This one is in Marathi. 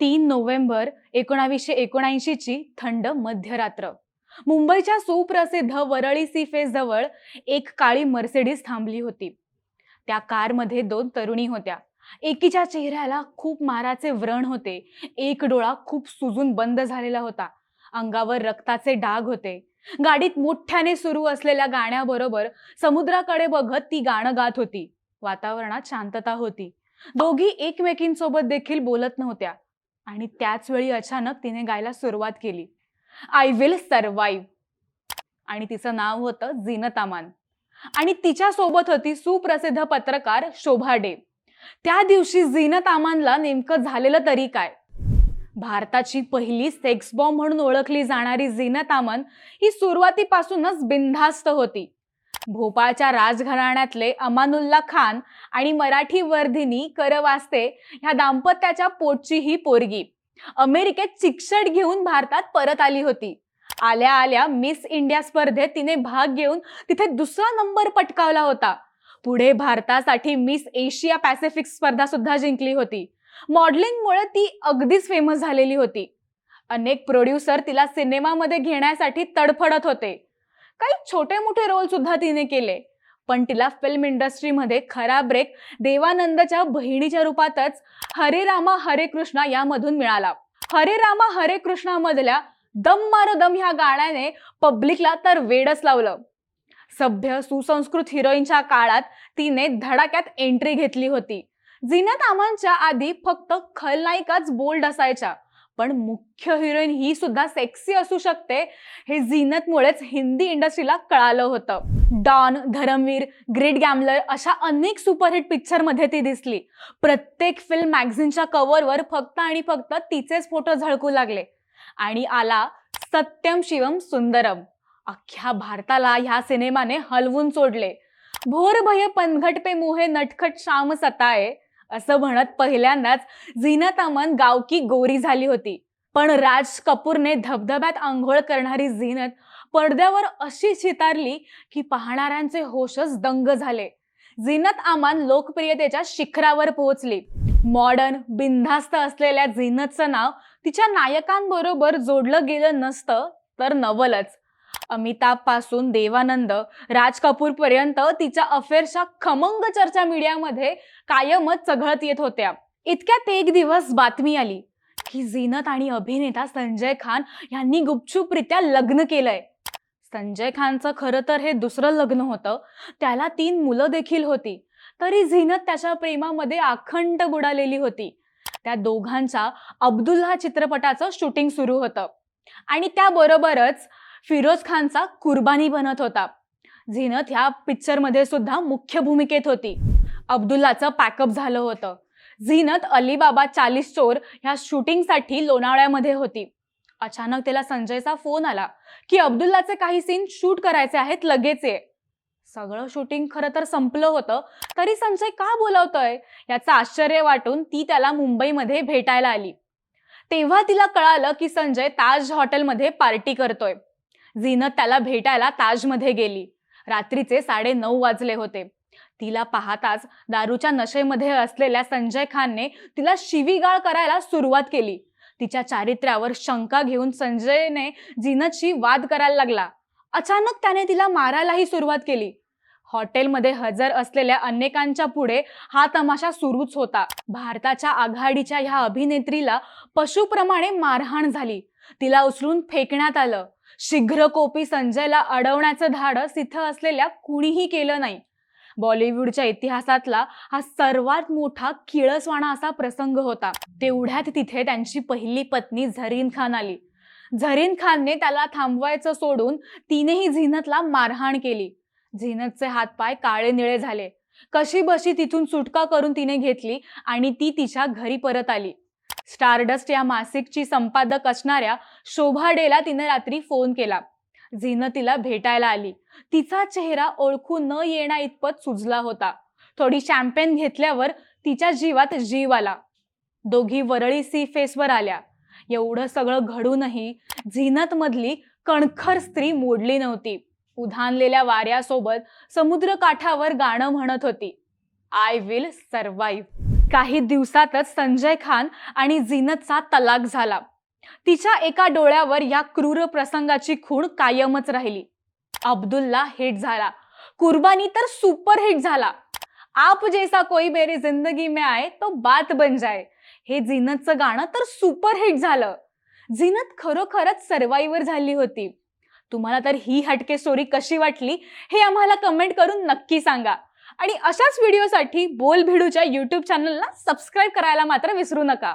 तीन नोव्हेंबर एकोणावीसशे एकोणऐंशीची थंड मध्यरात्र. मुंबईच्या सुप्रसिद्ध वरळी सी फेस जवळ एक काळी मर्सिडीज थांबली होती. त्या कारमध्ये दोन तरुणी होत्या. एकीच्या चेहऱ्याला खूप माराचे व्रण होते. एक डोळा खूप सुजून बंद झालेला होता. अंगावर रक्ताचे डाग होते. गाडीत मोठ्याने सुरू असलेल्या गाण्याबरोबर समुद्राकडे बघत ती गाणं गात होती. वातावरणात शांतता होती. दोघी एकमेकींसोबत देखील बोलत नव्हत्या. आणि त्याच वेळी अचानक तिने गायला सुरुवात केली. आय विल सर्वाईव्ह आणि तिचं नाव होतं जिनतामान. आणि तिच्या सोबत होती सुप्रसिद्ध पत्रकार शोभा डे. त्या दिवशी झीनत अमानला नेमकं झालेलं तरी काय? भारताची पहिली सेक्स बॉम्ब म्हणून ओळखली जाणारी झीनत ही सुरुवातीपासूनच बिनधास्त होती. भोपाळच्या राजघराण्यातले अमानुल्ला खान आणि मराठी वर्धिनी करवास्ते ह्या दाम्पत्याच्या पोटची ही पोरगी. अमेरिकेत शिक्षण घेऊन भारतात परत आली होती. आल्या आल्या मिस इंडिया स्पर्धेत तिने भाग घेऊन तिथे दुसरा नंबर पटकावला होता. पुढे भारतासाठी मिस एशिया पॅसिफिक स्पर्धा सुद्धा जिंकली होती. मॉडेलिंगमुळे ती अगदीच फेमस झालेली होती. अनेक प्रोड्युसर तिला सिनेमामध्ये घेण्यासाठी तडफडत होते. काही छोटे मोठे रोल सुद्धा तिने केले. पण तिला फिल्म इंडस्ट्रीमध्ये खरा ब्रेक देवानंदच्या बहिणीच्या रूपातच हरे रामा हरे कृष्णा यामधून मिळाला. हरे रामा हरे कृष्णा मधल्या दम मारो दम ह्या गाण्याने पब्लिकला तर वेडच लावलं. सभ्य सुसंस्कृत हिरोईनच्या काळात तिने धडाक्यात एंट्री घेतली होती. झीनत आमांच्या आधी फक्त खलनायिकाच बोल्ड असायच्या. पण मुख्य हिरोईन ही सुद्धा सेक्सी असू शकते. हे झीनतमुळेच हिंदी इंडस्ट्रीला कळालं होतं. डॉन धरमवीर ग्रेट गॅमलर अशा अनेक सुपरहिट पिक्चरमध्ये ती दिसली. प्रत्येक फिल्म मॅगझिनच्या कव्हरवर फक्त आणि फक्त तिचेच फोटो झळकू लागले. आणि आला सत्यम शिवम सुंदरम. अख्ख्या भारताला ह्या सिनेमाने हलवून सोडले. भोर भय पनघट पे मुहे नटखट श्याम सताये. असं म्हणत पहिल्यांदाच झीनत अमन गावकी गोरी झाली होती. पण राज कपूरने धबधब्यात आंघोळ करणारी झीनत पडद्यावर अशी चितारली की पाहणाऱ्यांचे होशच दंग झाले. झीनत आमान लोकप्रियतेच्या शिखरावर पोहोचली. मॉडर्न बिनधास्त असलेल्या झीनतचं नाव तिच्या नायकांबरोबर जोडलं गेलं नसतं तर नवलच. अमिताभपासून देवानंद राज कपूर पर्यंत तिच्या अफेअरच्या खमंग चर्चा मीडियामध्ये कायमच चघळत येत होत्या. इतक्यात एक दिवस बातमी आली की झीनत आणि अभिनेता संजय खान यांनी गुपचूपरित्या लग्न केलंय. संजय खानचं खरं तर हे दुसरं लग्न होतं. त्याला तीन मुलं देखील होती. तरी झीनत त्याच्या प्रेमामध्ये अखंड बुडालेली होती. त्या दोघांच्या अब्दुल्ला चित्रपटाचं शूटिंग सुरू होतं. आणि त्याबरोबरच फिरोज खानचा कुर्बानी बनत होता. झिनत ह्या पिक्चरमध्ये सुद्धा मुख्य भूमिकेत होती. अब्दुल्लाचं पॅकअप झालं होतं. झिनत अलीबाबा चालीस चोर ह्या शूटिंगसाठी लोणावळ्यामध्ये होती. अचानक त्याला संजयचा फोन आला की अब्दुल्लाचे काही सीन शूट करायचे आहेत लगेच. ये सगळं शूटिंग खरं तर संपलं होतं. तरी संजय का बोलावतोय? याचं आश्चर्य वाटून ती त्याला मुंबईमध्ये भेटायला आली. तेव्हा तिला कळालं की संजय ताज हॉटेलमध्ये पार्टी करतोय. झीनत त्याला भेटायला ताजमध्ये गेली. रात्रीचे साडे नऊ वाजले होते. तिला पाहताच दारूच्या नशेमध्ये असलेल्या संजय खानने तिला शिवीगाळ करायला सुरुवात केली. तिच्या चारित्र्यावर शंका घेऊन संजयने झीनतशी वाद करायला लागला. अचानक त्याने तिला मारायलाही सुरुवात केली. हॉटेलमध्ये हजर असलेल्या अनेकांच्या पुढे हा तमाशा सुरूच होता. भारताच्या आघाडीच्या ह्या अभिनेत्रीला पशुप्रमाणे मारहाण झाली. तिला उचलून फेकण्यात आलं. शीघ्र कोपी संजयला अडवण्याचं धाडस इथं असलेल्या कुणीही केलं नाही. बॉलिवूडच्या इतिहासातला हा सर्वात मोठा किळसवाणा असा प्रसंग होता. तेवढ्यात तिथे त्यांची पहिली पत्नी झरीन खान आली. झरीन खानने त्याला थांबवायचं सोडून तिनेही झिनतला मारहाण केली. झिनतचे हातपाय काळे निळे झाले. कशी बशी तिथून सुटका करून तिने घेतली आणि ती तिच्या घरी परत आली. स्टारडस्ट या मासिकची संपादक असणाऱ्या शोभा डेला तिने रात्री फोन केला. झीनं तिला भेटायला आली. तिचा चेहरा ओळखू न येणा इतपत सुजला होता. थोडी शॅम्पेन घेतल्यावर तिच्या जीवात जीव आला. दोघी वरळी सी फेसवर आल्या. एवढं सगळं घडूनही झीनत मधली कणखर स्त्री मोडली नव्हती. उधाणलेल्या वाऱ्यासोबत समुद्रकाठावर गाणं म्हणत होती. आय विल सर्वाईव्ह काही दिवसातच संजय खान आणि झीनतचा तलाक झाला. तिच्या एका डोळ्यावर या क्रूर प्रसंगाची खूण कायमच राहिली. अब्दुल्ला हिट झाला. कुर्बानी तर सुपर हिट झाला. आप जैसा कोई मेरी जिंदगी में आए तो बात बन जाए. हे झीनतचं गाणं तर सुपर हिट झालं. झीनत खरोखरच सर्वाईवर झाली होती. तुम्हाला तर ही हटके स्टोरी कशी वाटली हे आम्हाला कमेंट करून नक्की सांगा. आणि अशाच व्हिडिओसाठी बोल भिडूच्या यूट्यूब चॅनलला सबस्क्राईब करायला मात्र विसरू नका.